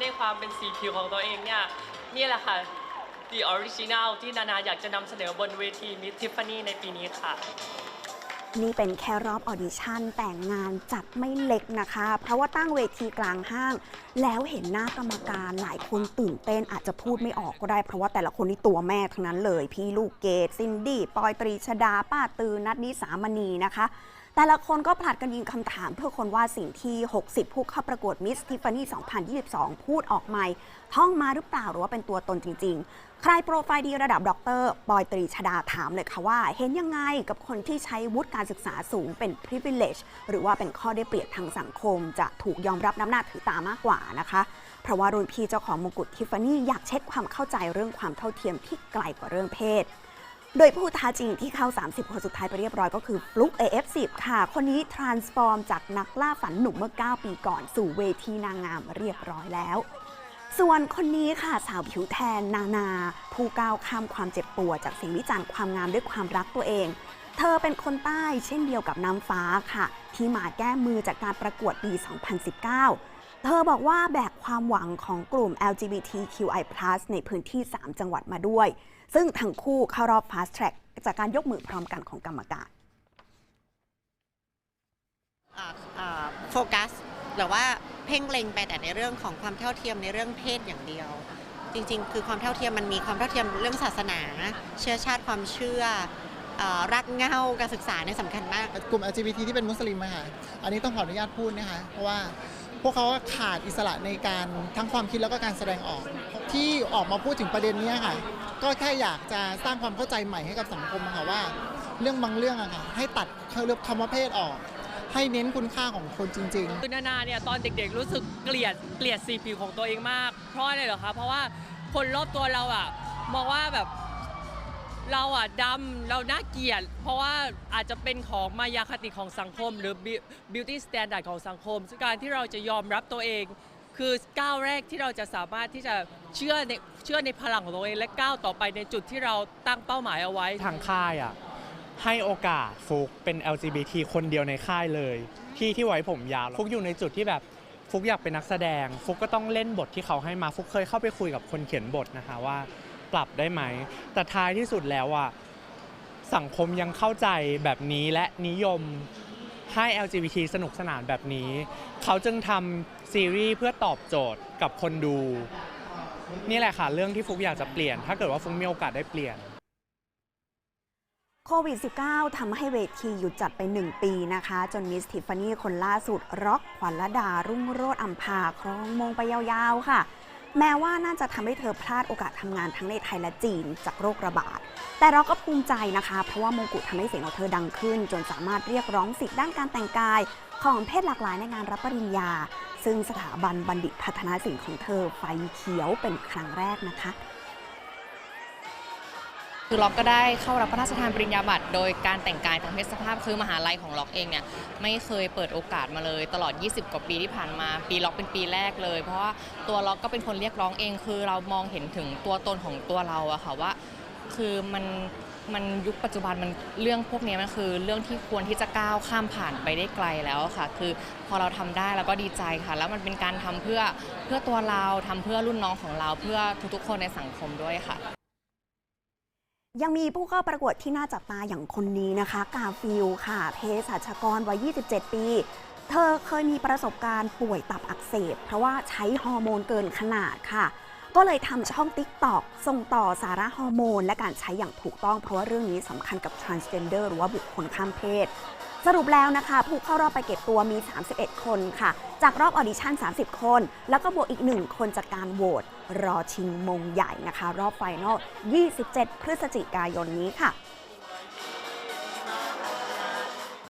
ในความเป็นสีผิวของตัวเองเนี่ยนี่แหละค่ะ The Original ที่นานาอยากจะนำเสนอบนเวที Miss Tiffany ในปีนี้ค่ะ นี่เป็นแค่รอบออดิชั่นแต่งงานจัดไม่เล็กนะคะ เพราะว่าตั้งเวทีกลางห้าง แล้วเห็นหน้ากรรมการหลายคนตื่นเต้นอาจจะพูดไม่ออกก็ได้ เพราะว่าแต่ละคนนี่ตัวแม่ทั้งนั้นเลย พี่ลูกเกดซินดี้ปอยตรีชดาป้าตือนัดนิสามณีนะคะ แต่ละคนก็ผลัดกันยิงคำถามเพื่อคนว่าสิ่งที่ 60 ผู้เข้าประกวดมิสทิฟฟานี่2022 พูดออกใหม่ท่องมาหรือเปล่าหรือว่าเป็นตัวตนจริง ๆ ใครโปรไฟล์ดีระดับด็อกเตอร์ปอยตรีชดาถามเลยค่ะว่า เห็นยังไงกับคนที่ใช้วุฒิการศึกษาสูงเป็น privilege หรือว่าเป็นข้อได้เปรียบทางสังคม จะถูกยอมรับน้ำหน้าถือตามากกว่านะคะเพราะว่ารุ่นพี่เจ้าของมงกุฎทิฟฟานี่อยากเช็คความเข้าใจเรื่องความเท่าเทียมที่ไกลกว่าเรื่องเพศ โดยผู้ท้าจริงที่เข้า 30 คนสุดท้ายไปเรียบร้อยก็คือฟลุก AF10 ค่ะ คนนี้ transform จากนักล่าฝันหนุ่มเมื่อ 9 ปีก่อนสู่เวทีนางงามเรียบร้อยแล้ว ส่วนคนนี้ค่ะสาวผิวแทน นานา ผู้ก้าวข้ามความเจ็บปวดจากสิ่งวิจารณ์ความงามด้วยความรักตัวเอง เธอเป็นคนใต้เช่นเดียวกับน้ำฟ้าค่ะ ที่มาแก้มือจากการประกวดปี 2019เธอบอกว่าแบกความหวังของกลุ่ม LGBTQI+ ในพื้นที่ 3 จังหวัดมาด้วย ซึ่งทั้งคู่เข้ารอบ Fast Track จากการยกมือพร้อมกันของกรรมการอ่าอ่าโฟกัสหรือว่าเพ่งเล็งไปแต่ในเรื่องของความเท่าเทียมในเรื่องเพศอย่างเดียว จริงๆ คือความเท่าเทียมมันมีความเท่าเทียมเรื่องศาสนา เชื้อชาติความเชื่ออ่ารักเหง้าการศึกษาเนี่ยสำคัญมาก กลุ่ม LGBT ที่เป็นมุสลิมอะค่ะอันนี้ต้องขออนุญาตพูดนะคะเพราะว่า พวกเขาขาดอิสระในการทั้งความคิดแล้วก็การแสดงออก ที่ออกมาพูดถึงประเด็นนี้ค่ะ ก็แค่อยากจะสร้างความเข้าใจใหม่ให้กับสังคมค่ะว่า เรื่องบางเรื่องอะค่ะให้ตัดเรื่องคำว่าเพศออก ให้เน้นคุณค่าของคนจริงๆ คือนานาเนี่ยตอนเด็กๆรู้สึกเกลียดเกลียดสีผิวของตัวเองมาก เพราะอะไรเหรอคะเพราะว่าคนรอบตัวเราอะมองว่าแบบ เราอะดำเราน่าเกลียด เพราะว่าอาจจะเป็นของมายาคติของสังคม หรือ beauty standard ของสังคมซึ่งการที่เราจะยอมรับตัวเอง คือก้าวแรกที่เราจะสามารถที่จะเชื่อในเชื่อในพลังของตัวเองและก้าวต่อไปในจุดที่เราตั้งเป้าหมายเอาไว้ ทางค่ายอะให้โอกาสฟุกเป็น LGBT คนเดียวในค่ายเลย ที่ที่ไว้ผมยาวฟุกอยู่ในจุดที่แบบฟุกอยากเป็นนักแสดง ฟุกก็ต้องเล่นบทที่เขาให้มาฟุกเคยเข้าไปคุยกับคนเขียนบทนะคะว่า ปรับได้ไหม แต่ท้ายที่สุดแล้วอะสังคมยังเข้าใจแบบนี้และนิยมให้ LGBT สนุกสนานแบบนี้ เขาจึงทำซีรีส์เพื่อตอบโจทย์กับคนดู นี่แหละค่ะเรื่องที่ฟุกอยากจะเปลี่ยน ถ้าเกิดว่าฟุกมีโอกาสได้เปลี่ยนโควิด -19 ทำให้เวทีหยุดจัดไป 1 ปีนะคะ จนมิสทิฟฟานี่คนล่าสุดร็อกขวัญละดารุ่งโรจน์อัมพาครองมงไปยาวๆค่ะ แม้ว่าน่าจะทำให้เธอพลาดโอกาสทำงานทั้งในไทยและจีนจากโรคระบาด แต่เราก็ภูมิใจนะคะ เพราะว่ามงกุฎทำให้เสียงของเธอดังขึ้น จนสามารถเรียกร้องสิทธิ์ด้านการแต่งกาย ของเพศหลากหลายในงานรับปริญญา ซึ่งสถาบันบัณฑิตพัฒนาศิลป์ของเธอไฟเขียวเป็นครั้งแรกนะคะ คือล็อกก็ได้เข้ารับพระราชทานปริญญาบัตรโดยการแต่งกายทางเพศสภาพคือมหาลัยของล็อกเองเนี่ยไม่เคยเปิดโอกาสมาเลยตลอด 20 กว่าปีที่ผ่านมา ปีล็อกเป็นปีแรกเลย เพราะว่าตัวล็อกก็เป็นคนเรียกร้องเอง คือเรามองเห็นถึงตัวตนของตัวเราอะค่ะว่า คือมันมันยุคปัจจุบันมันเรื่องพวกนี้มันคือ เรื่องที่ควรที่จะก้าวข้ามผ่านไปได้ไกลแล้วค่ะ คือพอเราทำได้เราก็ดีใจค่ะ แล้วมันเป็นการทำเพื่อเพื่อตัวเราทำเพื่อรุ่นน้องของเราเพื่อทุกๆคนในสังคมด้วยค่ะ ยังมีผู้เข้าประกวดที่น่าจับตาอย่างคนนี้นะคะ กาฟิลค่ะเภสัชกรวัย 27 ปี เธอเคยมีประสบการณ์ป่วยตับอักเสบ เพราะว่าใช้ฮอร์โมนเกินขนาดค่ะ ก็เลยทำช่องติ๊กตอกส่งต่อสาระฮอร์โมน และการใช้อย่างถูกต้องเพราะว่าเรื่องนี้สำคัญกับ transgender หรือว่าบุคคลข้ามเพศ สรุปแล้วนะคะผู้เข้ารอบไปเก็บตัวมี 31 คนค่ะ จากรอบออดิชั่น 30 คน แล้วก็บวกอีก 1 คนจากการโหวตรอชิงมงใหญ่นะคะ รอบไฟนอล 27 พฤศจิกายนนี้ค่ะ